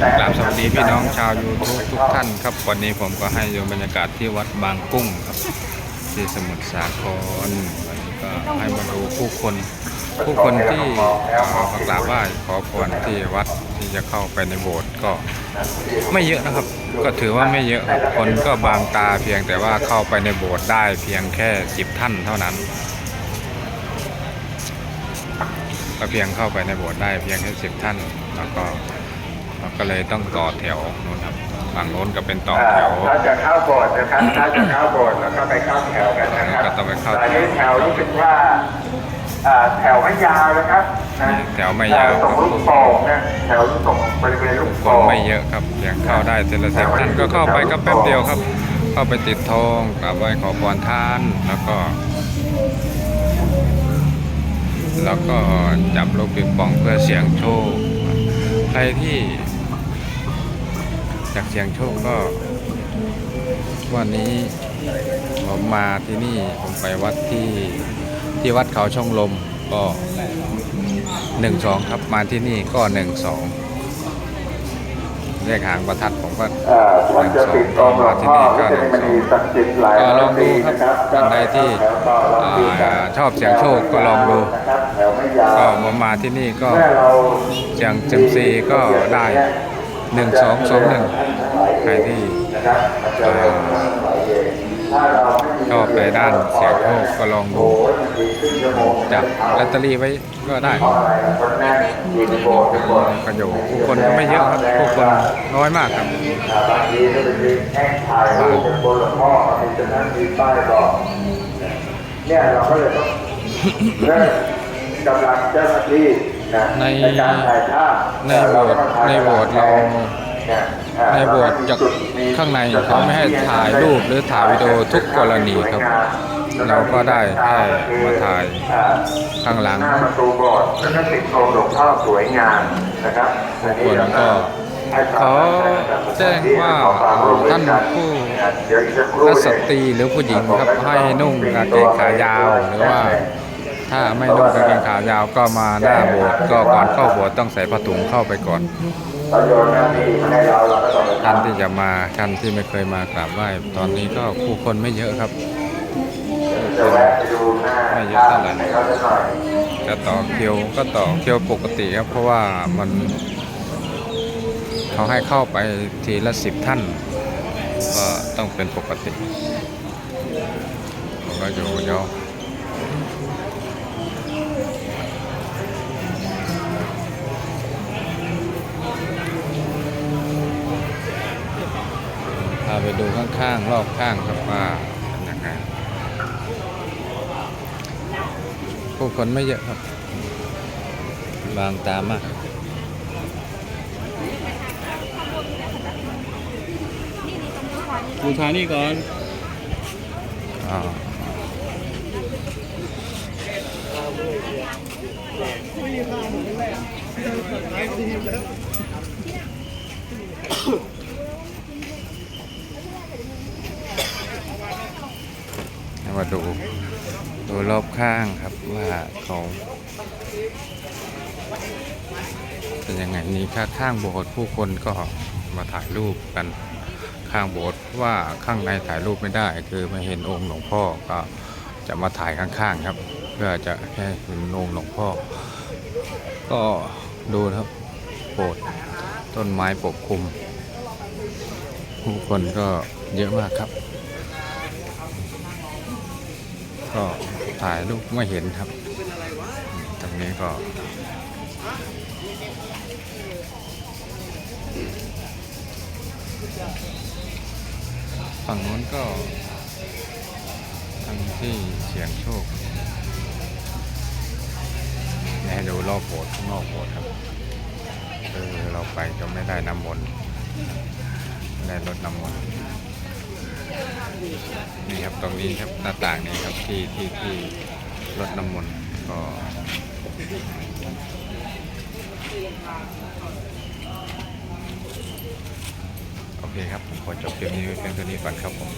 กราบสวัสดีพี่น้องชาว YouTube ทุกท่านครับวันนี้ผมก็ให้ดูบรรยากาศที่วัดบางกุ้งครับ ที่สมุทรสาครวันนี้ก็ให้มาดูผู้คน ผู้คนที่เอ่อมากราบไหว้ขอพรที่วัดที่จะเข้าไปในโบสถ์ก็ไม่เยอะนะครับ ก็ถือว่าไม่เยอะครับคนก็บางตาเพียงแต่ว่าเข้าไปในโบสถ์ได้เพียงแค่สิบท่านเท่านั้นก็เพียงเข้าไปในโบสถ์ได้เพียงแค่สิบท่านแล้วก็ ก็เลยต้องต่อแถวนู้นครับฝั่งโน้นก็เป็นต่อแถวถ้าจะเข้าโบสถ์นะครับถ้าจะเข้าโบสถ์แล้วก็ไปเข้าแถวกันนะครับก็ต้องไปเข้าตอนนี้แถวรู้สึกว่าอ่าแถวไม่ยาวนะครับนะแถวไม่ยาวแถส่งลูกโป่งนะแถวส่งบริเวณลูกคโป่นงไม่เยอะครับเพียงเข้าได้เทละสิบท่านก็เข้าไปก็แป๊บเดียวครับ เข้าไปติดทองกราบไหว้ขอพรท่านแล้วก็ แล้วก็จับลูกปิงปองเพื่อเสี่ยงโชคใครที่ อยากเสี่ยงโชคก็ วันนี้ผมมาที่นี่ผมไปวัดที่ที่วัดเขาช่องลมก็หนึ่งสองครับมาที่นี่ก็หนึ่งสองเลขหางประทัดผมก็เอ่อวัดจะปิดองค์หลวงพ่อก็จะมีศักดิ์สิทธิ์หลายก็ลร้ออยงปีดูครับนะครับท่านใดที่อ่าชอบเสี่ยงโชคก็ลองดูนะครับแถวไม่ยาวก็ผมมาที่นี่ก็เมื่อเราเสียงเจมซีก็ได้ หนึ่งสองสองหนึ่งใครที่ชอบไปด้านเสียงโชคก็ลองดูจับลอตเตอรี่ไว้ก็ได้คนแน่นอยู่ในโบสถ์ทุกคนประโยชน์ผู้คนก็ไม่เยอะครับผู้คนน้อยมากครับบางทีก็เป็นยืนแห้งถ่ายรูปเป็นบนหลวงพ่อมีฉะนั้นมีป้ายบอกเนี่ยเราก็เลยต้องเริ่มกำลังเจ้าหน้าที่ ในการถ่ายภาพในโบสถ์ในโบสถ์เราในโบสถ์จากข้างในเขาไม่ให้ถ่ายรูปหรือถ่ายวิดีโอทุกกรณีครับ เราก็ได้แค่มาถ่ายข้างหลังหน้าประตูโบสถ์แล้วก็ติดโคมหลวงพ่อสวยงามนะครับอันนี้เราก็ให้ควาขอมมั่นใจกับสถแจ้งว่าขอความร่วมมือท่านกันผู้เดี๋ยวอีกสักครู่รัสตรีหรือผู้หญิงครับให้นุ่งกางเกงขายาวหรือว่า ถ้าไม่นุ่งกางเกงขายาวก็มาหน้าโบสถ์ก็ก่อนเข้าโบสถ์ต้องใส่ผ้าถุงเข้าไปก่อนท่านที่จะมาท่านที่ไม่เคยมากราบไหว้ตอนนี้ก็ผู้คนไม่เยอะครับไม่เยอะเท่าไหร่ให้เขาสักหน่อยจะต่อคิวก็ต่อเคิวปกติครับ เพราะว่ามันเขาให้เข้าไปทีละสิบท่านก็ต้องเป็นปกติผมก็อยู่เดียว พาไปดูข้างๆ รอบข้างครับว่าเป็นยังไงผู้คนไม่เยอะครับบางตามากบูชานี่ก่อนอ่าให้ มาดูดูรอบข้างครับว่าเขาเป็นยังไงนี่ข้างข้างโบสถ์ผู้คนก็มาถ่ายรูปกันข้างโบสถ์เพราะว่าข้างในถ่ายรูปไม่ได้ คือไม่เห็นองค์หลวงพ่อก็จะมาถ่ายข้างๆครับ เพื่อจะให้เห็นองค์หลวงพ่อ ก็ดูนะครับโบสถ์ต้นไม้ปกคลุม ผู้คนก็เยอะมากครับ ก็ถ่ายรูปไม่เห็นครับ ตรงนี้ก็ฝั่งโน้นก็ทางที่เสียงโชค รอบโบสถ์ข้างนอกโบสถ์ครับคือเราไปก็ไม่ได้น้ำมนต์ไม่ได้รดน้ำมนต์นี่ครับตรงนี้ครับหน้าต่างนี้ครับที่ที่ที่รดน้ำมนต์ก็โอเคครับผมขอจบคลิปนี้เพียงเท่านี้ก่อนครับผม